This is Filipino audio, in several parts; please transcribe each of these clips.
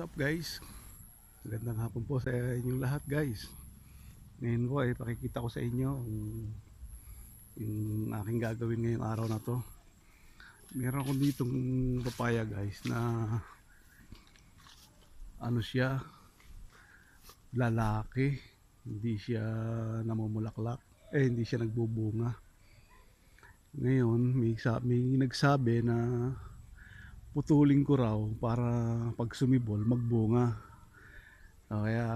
Up guys? Magandang hapon po sa inyong lahat guys. Ngayon po ay pakikita ko sa inyo ang yung aking gagawin ngayong araw na to. Meron ako ditong papaya guys na ano siya lalaki. Hindi siya namumulaklak. Eh hindi siya nagbubunga. Ngayon may, may nagsabi na putulin ko raw para pag sumibol magbunga. Ah, kaya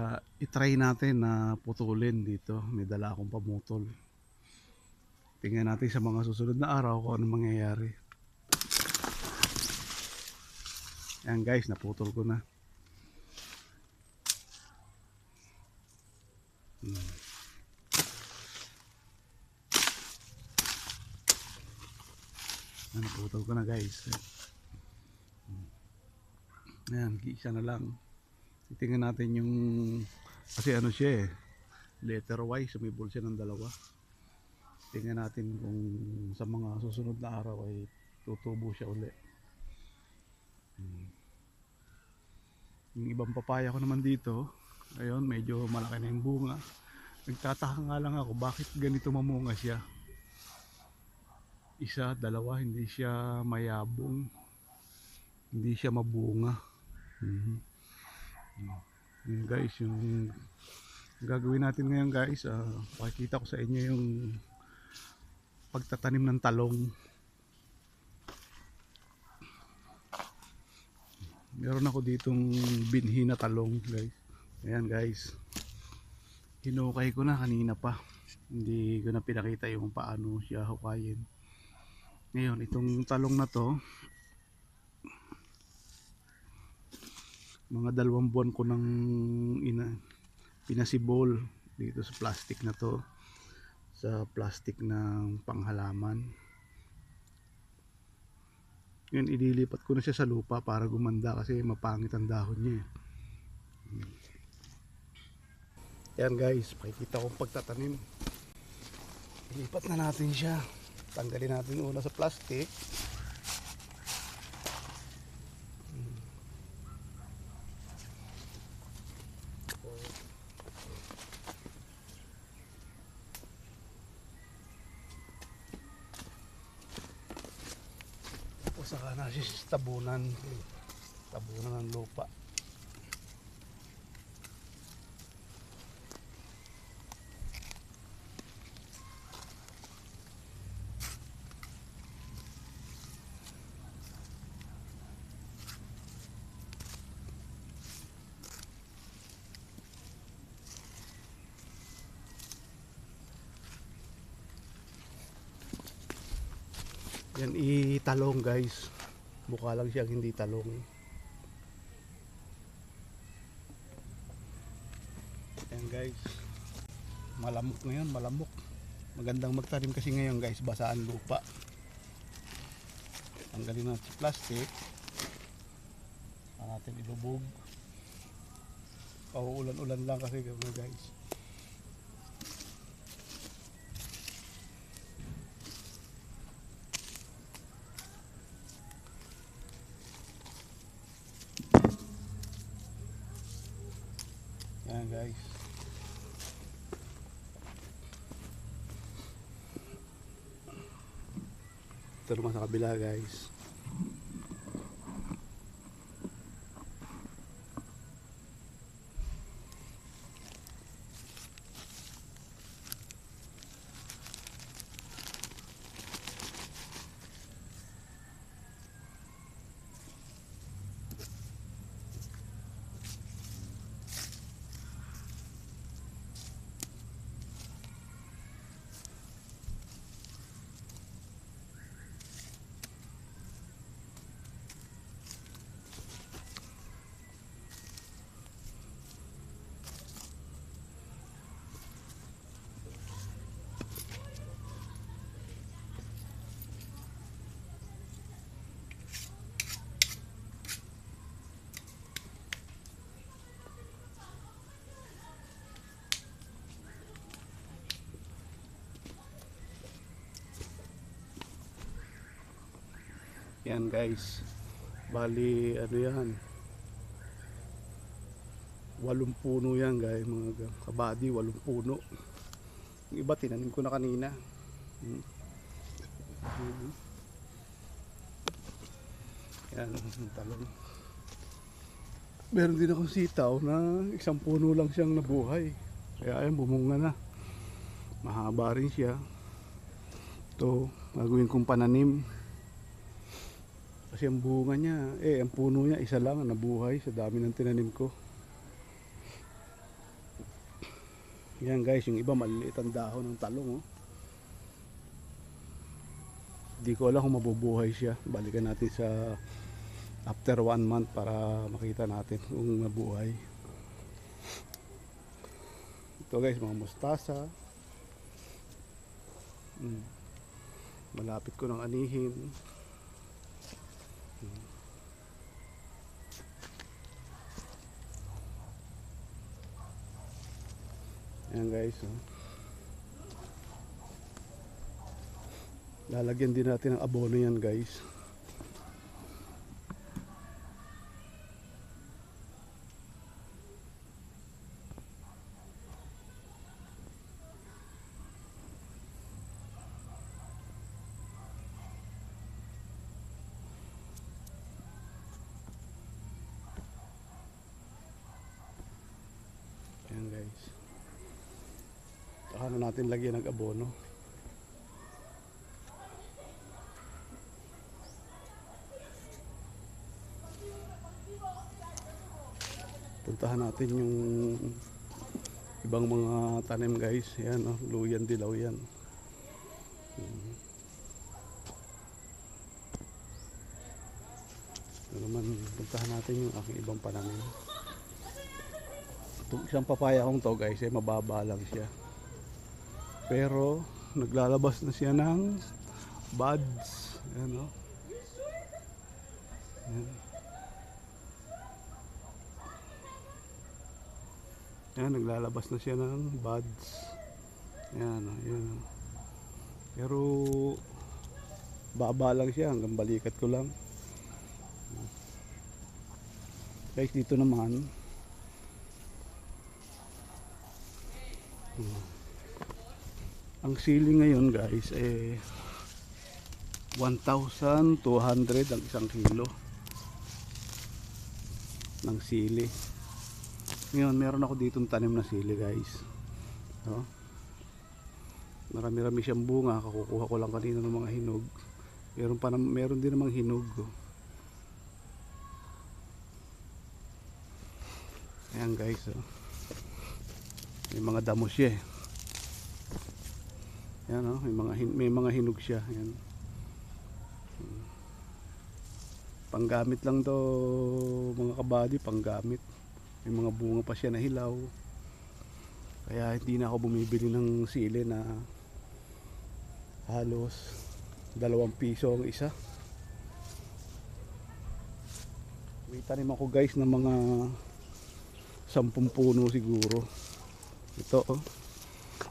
itry natin na putulin dito. May dala akong pamutol. Tingnan natin sa mga susunod na araw kung ano mangyayari. Ayan guys, naputol ko na. Hmm. Ayan, naputol ko na guys. Ayan, isa na lang. Titingnan natin yung kasi ano siya eh. Letter Y, sumibol siya ng dalawa. Tingnan natin kung sa mga susunod na araw ay tutubo siya uli. Hmm. Yung ibang papaya ko naman dito, ayun, medyo malaki na yung bunga. Nagtataka nga lang ako, bakit ganito mamunga siya? Isa, dalawa, hindi siya mayabong. Hindi siya mabunga. Mhm. Yun guys, yung gagawin natin ngayon guys, ah, pakikita ko sa inyo yung pagtatanim ng talong. Meron ako ditong binhi na talong guys. Ayan guys. Hinukay ko na kanina pa. Hindi ko na pinakita yung paano siya hukayin. Ngayon, itong talong na to, mga dalawang buwan ko nang ina, pinasibol dito sa plastic na to. Sa plastic ng panghalaman. Yun ililipat ko na siya sa lupa para gumanda kasi mapangit ang dahon niya eh. yan guys. Pakikita kong pagtatanim. Ilipat na natin siya. Tanggalin natin una sa plastic saka na siya sa tabunan. Tabunan ng lupa. Yan italong guys. Mukha lang siyang hindi talong. Yan guys. Malamok ngayon, malamok. Magandang magtanim kasi ngayon guys, basaan lupa. Tanggalin natin sa plastic. Saka natin ilubog. Pauulan-ulan lang kasi guys. Yan guys. Ito naman sa kabila guys. Yan guys. Bali ano yan. walong puno yan guys mga kabady walong puno yung iba tinanim ko na kanina Hmm. Hmm. yan talong meron din akong sitaw na isang puno lang siyang nabuhay kaya ayun bumunga na mahaba rin siya ito gagawin kong pananim kasi ang bunga niya eh ang puno niya isa lang ang nabuhay sa dami ng tinanim ko yan guys yung iba maliliit ang dahon ng talong oh. Di ko alam kung mabubuhay siya. Balikan natin sa after one month para makita natin kung nabuhay. Ito guys, mga mustasa. Mm. Malapit ko ng anihin. Ayan guys, oh. Lalagyan din natin ng abono yan guys. Ayan guys. Saka na natin lagyan ng abono. puntahan natin yung ibang mga tanim guys. Yan oh, luyan dilaw yan. Ito naman puntahan natin yung aking ibang pananim. Itong isang papaya kong to guys eh. Mababa lang siya pero naglalabas na siya ng buds yan oh yan Yan, naglalabas na siya ng buds. Yan, oh, yan. oh. Pero baba lang siya hanggang balikat ko lang. Guys, dito naman. oh, Ang sili ngayon guys eh 1,200 ang isang kilo ng sili. Ngayon, meron ako ditong tanim na sili, guys. No? Marami-rami siyang bunga. Kakukuha ko lang kanina ng mga hinog. Meron, pa, nam- meron din namang hinog. Oh. Ayan, guys. Oh. May mga damo siya eh. Ayan, oh. may, mga may mga hinog siya. Hmm. Panggamit lang to mga kabady, panggamit may mga bunga pa siya na hilaw kaya hindi na ako bumibili ng sili na halos dalawang piso ang isa may tanim ako guys ng mga sampung puno siguro ito oh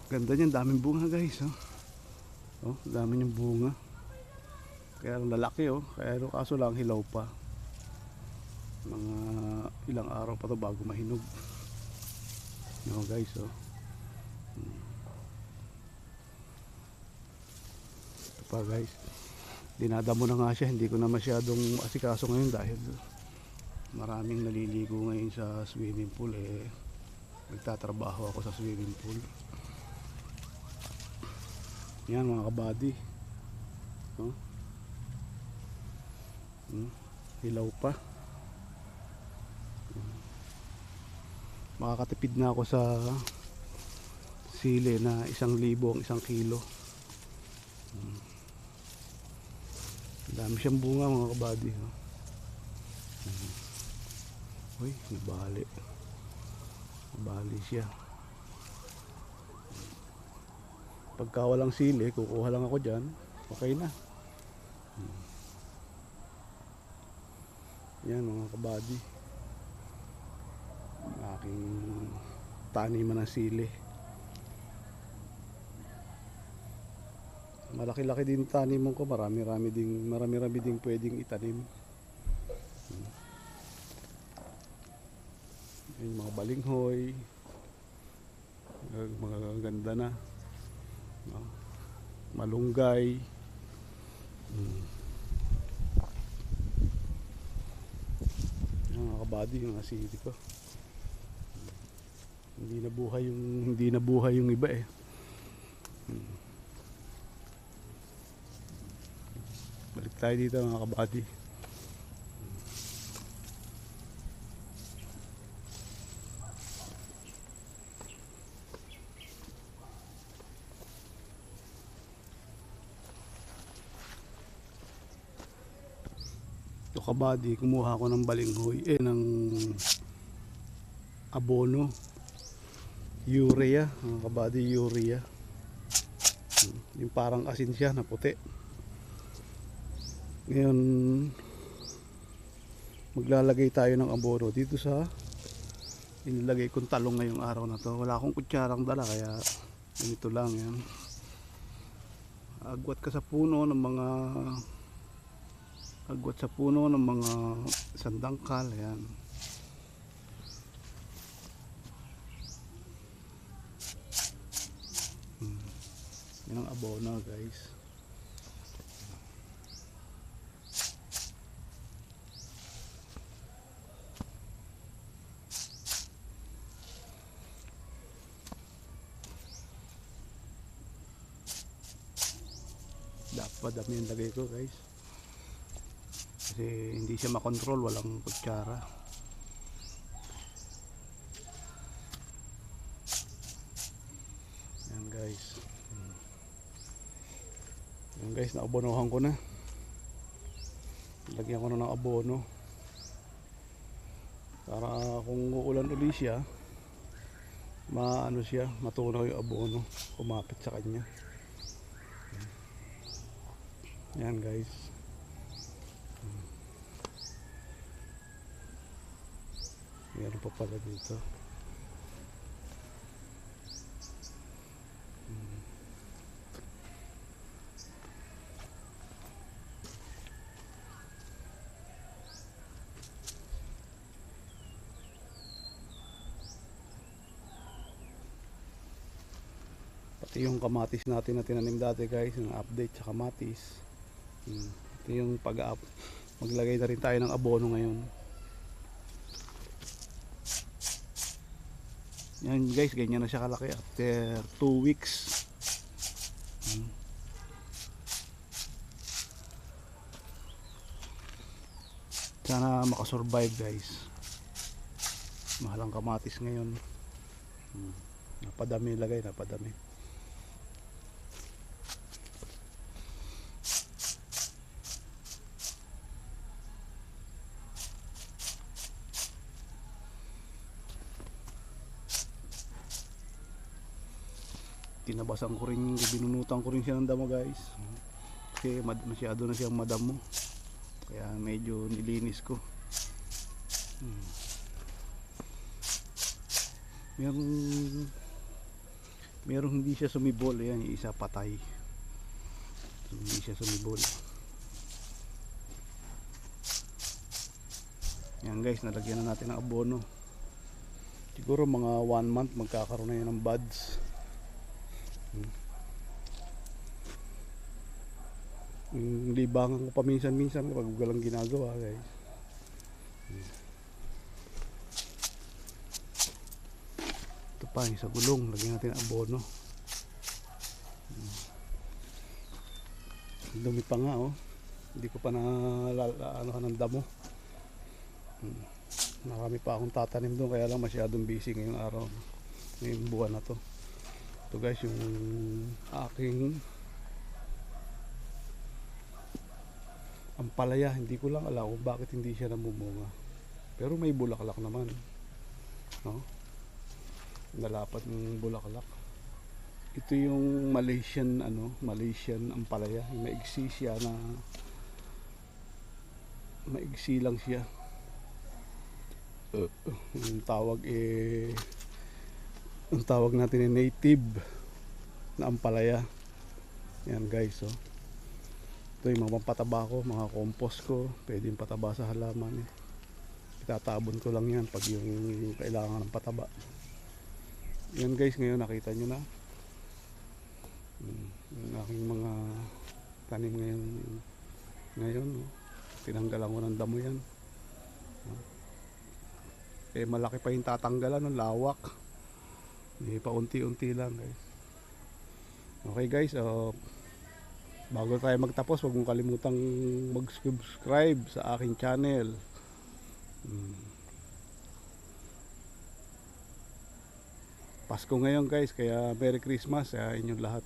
ganda niyan daming bunga guys oh oh dami niyang bunga. Kaya lang lalaki oh. Kaya kaso lang hilaw pa. Mga ilang araw pa to bago mahinog. No guys oh. Hmm. ito pa guys. Dinadamo na nga siya. Hindi ko na masyadong asikaso ngayon dahil maraming naliligo ngayon sa swimming pool eh. Nagtatrabaho ako sa swimming pool yan mga kabady oh. Hmm. hilaw pa makakatipid na ako sa sili na isang libo ang isang kilo Hmm. Dami siyang bunga mga kabady no? Hmm. uy nabali nabali siya pagka walang sili kukuha lang ako dyan okay na Hmm. yan mga kabady aking taniman ng sili malaki-laki din taniman ko marami-rami ding marami-rami ding pwedeng itanim Hmm. Yung mga balinghoy. Mga ganda na. No? Malunggay. Mm. Yung mga kabady, yung mga sili ko. Hindi na buhay yung hindi na buhay yung iba eh. Mm. Balik tayo dito mga kabady. Kabady, kumuha ko ng balinghoy, eh ng abono. Urea, mga kabady, urea. Hmm, Yung parang asin siya na puti. Ngayon, maglalagay tayo ng abono dito sa inilagay kong talong ngayong araw na to. Wala akong kutsarang dala kaya ganito lang yan. Agwat ka sa puno ng mga agwat sa puno ng mga sandangkal ayan. Hmm. yan ang abono guys. Dapat dami yung lagay ko guys kasi hindi siya makontrol walang kutsara. Yan guys. Yan guys naabonohan ko na. Lagyan ko na ng abono. Para kung uulan uli siya maano siya matunaw yung abono kumapit sa kanya. Yan guys Meron pa pala dito. Hmm. Pati yung kamatis natin na tinanim dati guys, yung update sa kamatis. Hmm. Ito yung pag-up. Maglagay na rin tayo ng abono ngayon. Yan guys, ganyan na siya kalaki after 2 weeks. Hmm. Sana makasurvive guys. Mahal ang kamatis ngayon. Hmm. Napadami lagay, napadami. Tinabasan ko rin binunutan ko rin siya ng damo guys. Kasi masyado na siyang madamo. Kaya medyo nilinis ko. Hmm. merong merong hindi siya sumibol. Yan yung isa patay. Hindi siya sumibol. Yan guys nalagyan na natin ng abono. Siguro mga 1 month magkakaroon na yan ng buds Mm, libangan ko paminsan-minsan kapag walang ginagawa guys. Ito pa yung sa gulong, lagyan natin abono. Dumi pa nga oh. Hindi ko pa na ano ng damo. Marami pa akong tatanim doon kaya lang masyadong busy ngayong araw. Ngayong buwan na to. Ito guys yung aking ang palaya hindi ko lang alam kung bakit hindi siya namumunga. Pero may bulaklak naman no? Nalapat ng bulaklak. Ito yung Malaysian ano Malaysian ang palaya maigsi siya na maigsi lang siya. Uh, yung tawag eh ang tawag natin ay native na ampalaya yan guys oh ito yung mga pampataba ko mga compost ko pwede yung pataba sa halaman eh. Itatabon ko lang yan pag yung kailangan ng pataba. Yan guys, ngayon nakita nyo na. Mm, Yung aking mga tanim ngayon. Ngayon, oh. tinanggalan ko ng damo yan. Oh. Eh malaki pa yung tatanggalan ng lawak. Hindi pa unti-unti lang guys. Okay guys, oh, bago tayo magtapos, huwag mong kalimutang mag-subscribe sa aking channel. Mm. Pasko ngayon guys, kaya Merry Christmas sa inyong lahat.